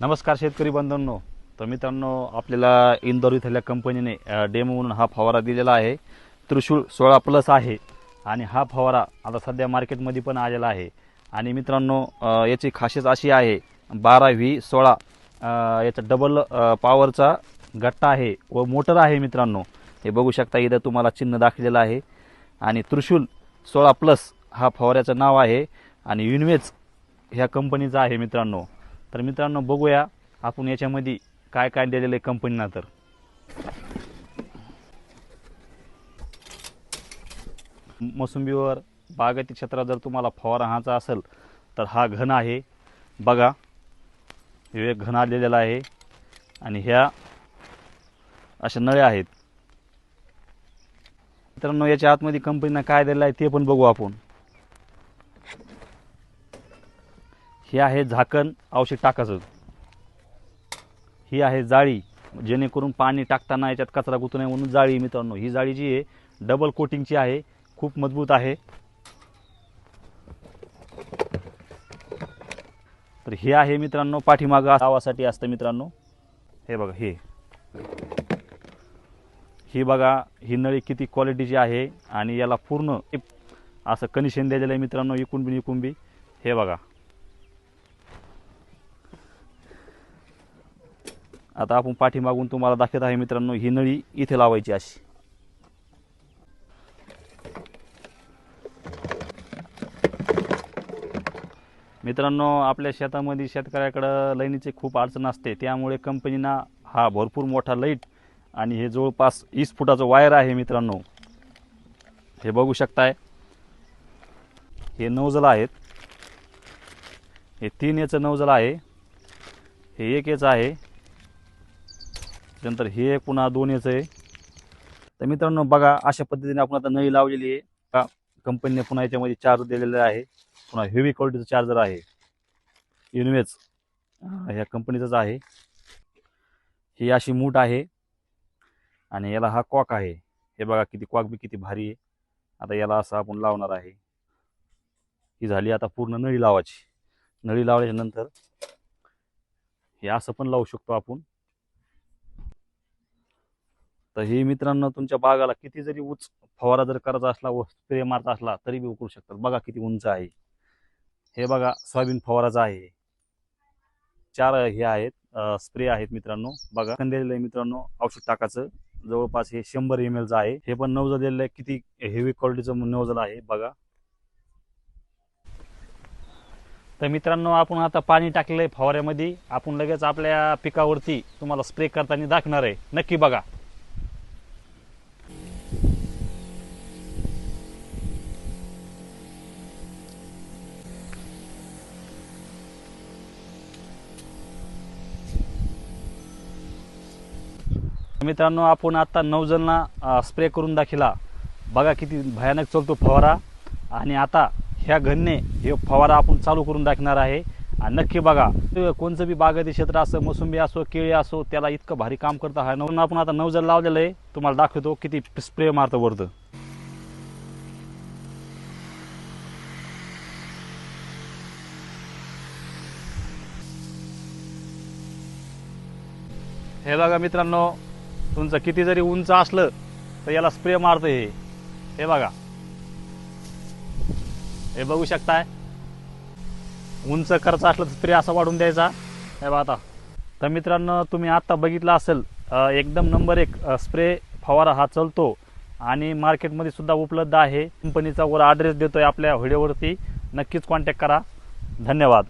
नमस्कार शेतकरी बंधूंनो. तर मित्रांनो आपल्याला इंदोर इथल्या कंपनीने डेमो म्हणून हा फवारा दिलेला आहे. त्रिशूळ सोळा प्लस आहे आणि हा फवारा आता सध्या मार्केटमध्ये पण आलेला आहे. आणि मित्रांनो याची खासियत अशी आहे बारा व्ही सोळा याचा डबल पॉवरचा गट्टा आहे व मोटर आहे मित्रांनो. हे बघू शकता इथं तुम्हाला चिन्ह दाखवलेलं आहे. आणि त्रिशूल सोळा प्लस हा फवाऱ्याचं नाव आहे आणि युनिवेज ह्या कंपनीचा आहे मित्रांनो. तर मित्रांनो बघूया आपण याच्यामध्ये काय काय दिलेलं आहे कंपनीना तर. मोसंबीवर बागायती क्षेत्रात जर तुम्हाला फवारा हाचा असेल तर हा घन आहे. बघा हे एक घन आलेला आहे आणि ह्या अशा नळ्या आहेत. मित्रांनो याच्या आतमध्ये कंपनीनं काय दिलेलं आहे ते पण बघू आपण. हे आहे झाकण औषध टाकायचं. ही आहे जाळी जेणेकरून पाणी टाकताना याच्यात कचरा गुतू नये म्हणून जाळी मित्रांनो. ही जाळी जी आहे डबल कोटिंगची आहे खूप मजबूत आहे. तर हे आहे मित्रांनो पाठीमागं आवासाठी असतं मित्रांनो. हे बघा हे. ही बघा ही नळी किती क्वालिटीची आहे आणि याला पूर्ण असं कनिशन दिलेलं आहे मित्रांनो इकुंबी इकुंबी हे बघा. आता आपण पाठीमागून तुम्हाला दाखवत आहे मित्रांनो ही नळी इथे लावायची अशी. मित्रांनो आपल्या शेतामध्ये शेतकऱ्याकडं लाईनीची खूप अडचण असते. त्यामुळे कंपनीना हा भरपूर मोठा लाइट आणि हे जवळपास वीस फुटाचं वायर आहे मित्रांनो. हे बघू शकताय. हे नौजल आहेत. हे तीन याचं नौजल आहे. हे एक याचं आहे. त्यानंतर हे पुन्हा दोन याचं आहे. तर मित्रांनो बघा अशा पद्धतीने आपण आता नळी लावलेली आहे. का कंपनीने पुन्हा याच्यामध्ये चार्ज दिलेला आहे. पुन्हा हेवी क्वालिटीचं चार्जर आहे. युनिवेज ह्या कंपनीचंच आहे. ही अशी मूठ आहे. आणि याला हा कॉक आहे. हे बघा किती कॉक बी किती भारी आहे. आता याला असं आपण लावणार आहे. ही झाली आता पूर्ण नळी लावायची. नळी लावल्याच्या नंतर हे असं पण लावू शकतो आपण. तर हे मित्रांनो तुमच्या बागाला किती जरी उंच फवारा जर करायचा असला व स्प्रे मारता असला तरी बी उकळू शकतात. बघा किती उंच आहे. हे बघा सोयाबीन फवाराचा आहे. चार हे आहेत स्प्रे आहेत मित्रांनो. बघा दिलेलं आहे मित्रांनो औषध टाकाचं जवळपास हे शंभर एम एलचं आहे. हे पण नवजल दिलेलं आहे. किती हेवी क्वालिटीचं नवजल आहे बघा. तर मित्रांनो आपण आता पाणी टाकलंय फवाऱ्यामध्ये. आपण लगेच आपल्या पिकावरती तुम्हाला स्प्रे करताना दाखणार आहे. नक्की बघा. मित्रांनो आपण आता नवजलना स्प्रे करून दाखिला. बघा किती भयानक चालतो फवारा. आणि आता ह्या घनने हे फवारा आपण चालू करून दाखणार आहे. आणि नक्की बघा कोणचं बी बागायती क्षेत्र असो मोसंबी असो केळी असो त्याला इतकं भारी काम करता हा नवून आपण आता नवजल लावलेलं आहे. तुम्हाला दाखवतो किती स्प्रे मारतं वरतं. हे बघा मित्रांनो तुमचं किती जरी उंच असलं तर याला स्प्रे मारतं हे. हे बघा. हे बघू शकताय. उंच खर्च असलं तर स्प्रे असा वाढून द्यायचा. हे बघा आता. तर मित्रांनो तुम्ही आत्ता बघितलं असेल एकदम नंबर एक स्प्रे फवारा हा चालतो. आणि मार्केटमध्ये सुद्धा उपलब्ध आहे. कंपनीचा वर ॲड्रेस देतोय आपल्या व्हिडिओवरती. नक्कीच कॉन्टॅक्ट करा. धन्यवाद.